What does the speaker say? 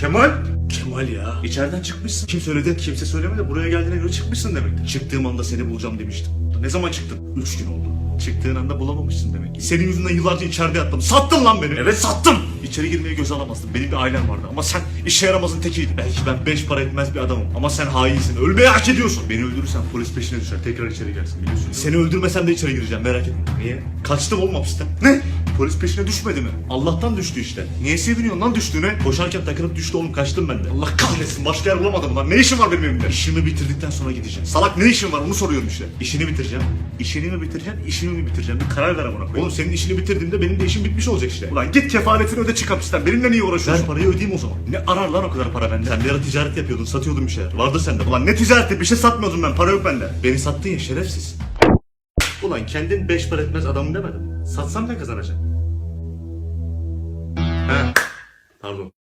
Kemal? Kemal ya. İçeriden çıkmışsın. Kim söyledi? Kimse söylemedi. Buraya geldiğine göre çıkmışsın demektir. Çıktığım anda seni bulacağım demiştim. Ne zaman çıktın? Üç gün oldu. Çıktığın anda bulamamışsın demek. Senin yüzünden yıllarca içeride yattım. Sattın lan beni. Evet sattım. İçeri girmeye göze alamazdım. Benim bir ailem vardı ama sen işe yaramazın tekiydin. Belki ben beş para etmez bir adamım ama sen hainsin. Ölmeyi hak ediyorsun. Beni öldürürsen polis peşine düşer. Tekrar içeri gelsin biliyorsun. Seni öldürmesem de içeri gireceğim merak etme. Niye? Kaçtım oğlum hapisten. Ne? Polis peşine düşmedi mi? Allah'tan düştü işte. Niye seviniyorsun lan düştüğüne? Koşarken takılıp düştü oğlum kaçtım ben de. Allah kahretsin başka yer bulamadım lan. Ne işin var benim evimde? İşimi bitirdikten sonra gideceğim. Salak ne işin var onu soruyorum işte. İşini bitireceğim. İşini mi bitireceksin, işimi mi bitireceksin? Bir karar ver amına koyayım. Oğlum senin işini bitirdiğimde benim de işim bitmiş olacak işte. Ulan git kefaletini öde çık hapisten. Benimle niye uğraşıyorsun? Ver parayı ödeyeyim o zaman. Ne arar lan o kadar para bende? Sen bir ara ticaret yapıyordun, satıyordun bir şeyler. Vardı sende. Ulan ne ticareti bir şey satmıyordum ben. Para yok bende. beni sattın ya şerefsiz. Ulan kendin beş para etmez adamım demedin. Satsam ne kazanacaksın? I don't know.